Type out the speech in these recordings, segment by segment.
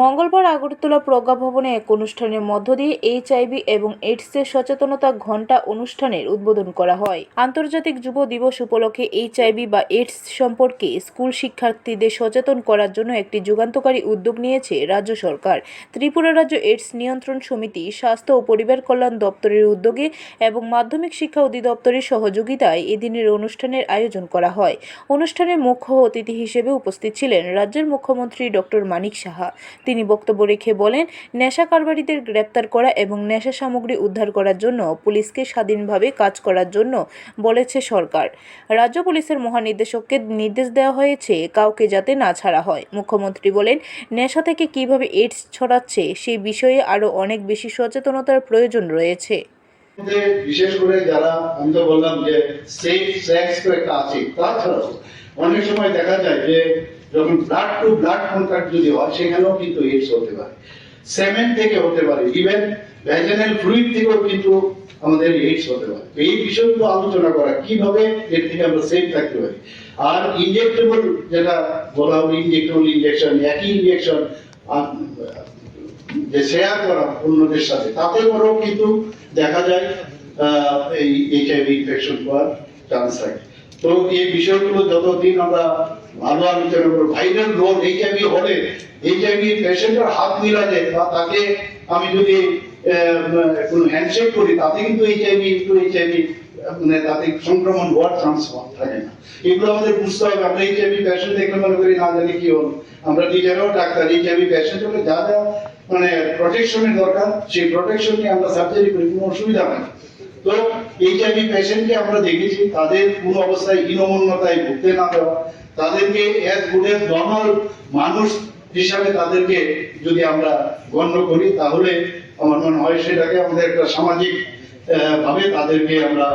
মঙ্গলবার আগরতলা প্রজ্ঞা ভবনে এক অনুষ্ঠানের মধ্য দিয়ে এইচআইভি এবং এইডসের সচেতনতা ঘণ্টা অনুষ্ঠানের উদ্বোধন করা হয়। আন্তর্জাতিক যুব দিবস উপলক্ষে এইচআইভি বা এইডস সম্পর্কে স্কুল শিক্ষার্থীদের সচেতন করার জন্য একটি যুগান্তকারী উদ্যোগ নিয়েছে রাজ্য সরকার। ত্রিপুরা রাজ্য এইডস নিয়ন্ত্রণ সমিতি স্বাস্থ্য ও পরিবার কল্যাণ দপ্তরের উদ্যোগে এবং মাধ্যমিক শিক্ষা অধিদপ্তরের সহযোগিতায় এদিনের অনুষ্ঠানের আয়োজন করা হয়। অনুষ্ঠানের মুখ্য অতিথি হিসেবে উপস্থিত ছিলেন রাজ্যের মুখ্যমন্ত্রী ডক্টর মানিক সাহা। তিনি বক্তব্য রেখে বলেন, নেশা কারবারিদের গ্রেপ্তার করা এবং নেশা সামগ্রী উদ্ধার করার জন্য পুলিশকে স্বাধীনভাবে কাজ করার জন্য বলেছে সরকার। রাজ্য পুলিশের মহানির্দেশককে নির্দেশ দেওয়া হয়েছে কাউকে যাতে না ছাড়া হয়। মুখ্যমন্ত্রী বলেন, নেশা থেকে কীভাবে এইডস ছড়াচ্ছে সেই বিষয়ে আরও অনেক বেশি সচেতনতার প্রয়োজন রয়েছে। বিশেষ করে যারা, আমি তো বললাম যে সেফ সেক্স তাছাড়াও অনেক সময় দেখা যায় যে যখন ব্লাড টু ব্লাড কন্ট্যাক্ট যদি হয়, সেখানেও কিন্তু এইডস হতে পারে। সেমেন্ট থেকে হতে পারে ইভেন ভ্যাজিনাল ফ্লুইড থেকেও কিন্তু আমাদের এইডস হতে পারে। তো এই বিষয়গুলো আলোচনা করা, কীভাবে এর থেকে আমরা সেফ থাকতে পারি? আর ইনজেক্টেবল যেটা বলা হবে ইনজেক্টেবল ইনজেকশন একই ইনজেকশন যে শেয়ার করা অন্যদের সাথে তাতে করেও কিন্তু দেখা যায় এই এইচআইভি ইনফেকশন হওয়ার চান্স থাকে। তো এই বিষয়গুলো যতদিন আমরা ভালো আলোচনা করব ভাইরাল রোগ এইচআইভি হলে এইচআইভি পেশেন্টের হাত মিলালে বা তাকে আমি যদি কোনো হ্যান্ডশেক করি, তাতে কিন্তু এইচআইভি একটু এইচআইভি মানে তাতে সংক্রমণ হওয়ার চান্স থাকে না। এগুলো আমাদের বুঝতে হবে। আমরা এইচআইভি পেশেন্ট দেখলে মনে করি, না জানি কি হল। আমরা নিজেরাও ডাক্তার এইচআইভি পেশেন্ট হলে যা যা মানে প্রোটেকশনের দরকার, সেই প্রোটেকশন নিয়ে আমরা সার্জারি করি, কোনো অসুবিধা হয়। তো পেশেন্টকে আমরা দেখেছি, তাদের অবস্থায় হীনমন্যতায় ভুগতে না দেওয়া, তাদেরকে গুড নর্মাল মানুষ হিসাবে তাদেরকে যদি আমরা গণ্য করি, তাহলে আমার মনে হয় সেটাকে আমাদের একটা সামাজিক ভাবে তাদেরকে আমরা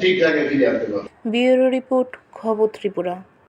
ঠিক জায়গায় ফিরে আনতে পারব। ব্যুরো রিপোর্ট, খবর ত্রিপুরা।